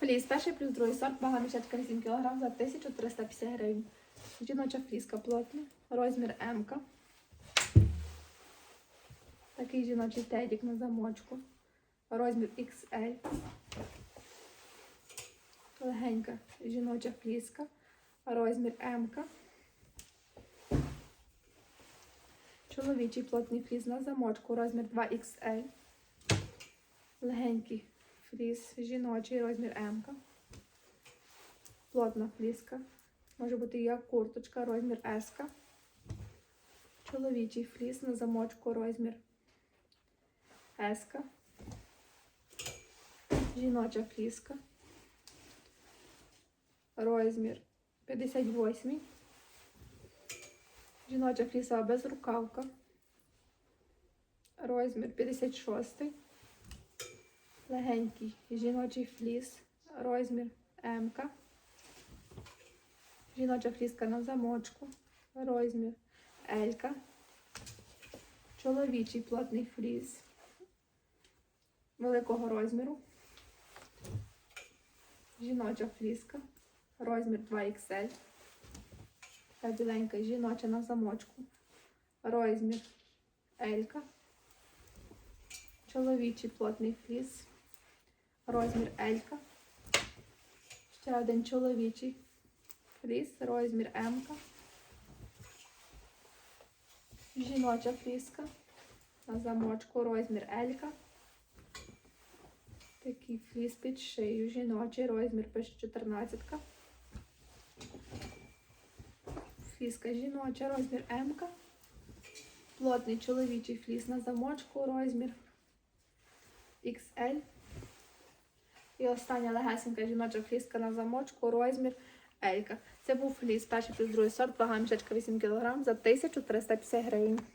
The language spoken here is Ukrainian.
Фліс, перший плюс другий сорт, вага мішечка 8 кг за 1350 гривень. Жіноча фліска плотна, розмір М. -ка. Такий жіночий тедік на замочку. Розмір XL. Легенька жіноча фліска. Розмір М. -ка. Чоловічий плотний фліс на замочку, розмір 2XL. Легенький фліс, жіночий, розмір М. Плотна фліска. Може бути як курточка, розмір. -ка. Чоловічий фліс на замочку, розмір. -ка. Жіноча фліска. Розмір 58. Жіноча флісова безрукавка. Розмір 56. Легенький жіночий фліс. Розмір М. Жіноча фліска на замочку. Розмір L. Чоловічий плотний фліс великого розміру. Жіноча фліска. Розмір 2XL. Та біленька жіноча на замочку. Розмір L. Чоловічий плотний фліс. Розмір L. -ка. Ще один чоловічий фліс. Розмір М. Жіноча фліска. На замочку розмір L. -ка. Такий фліс під шию. Жіночий розмір пише 14. -ка. Фліска жіноча, розмір М. -ка. Плотний чоловічий фліс на замочку, розмір XL. І остання легесенька жіноча фліска на замочку, розмір Елька. Це був фліс, перший плюс другий сорт, вага мішечка 8 кг за 1350 гривень.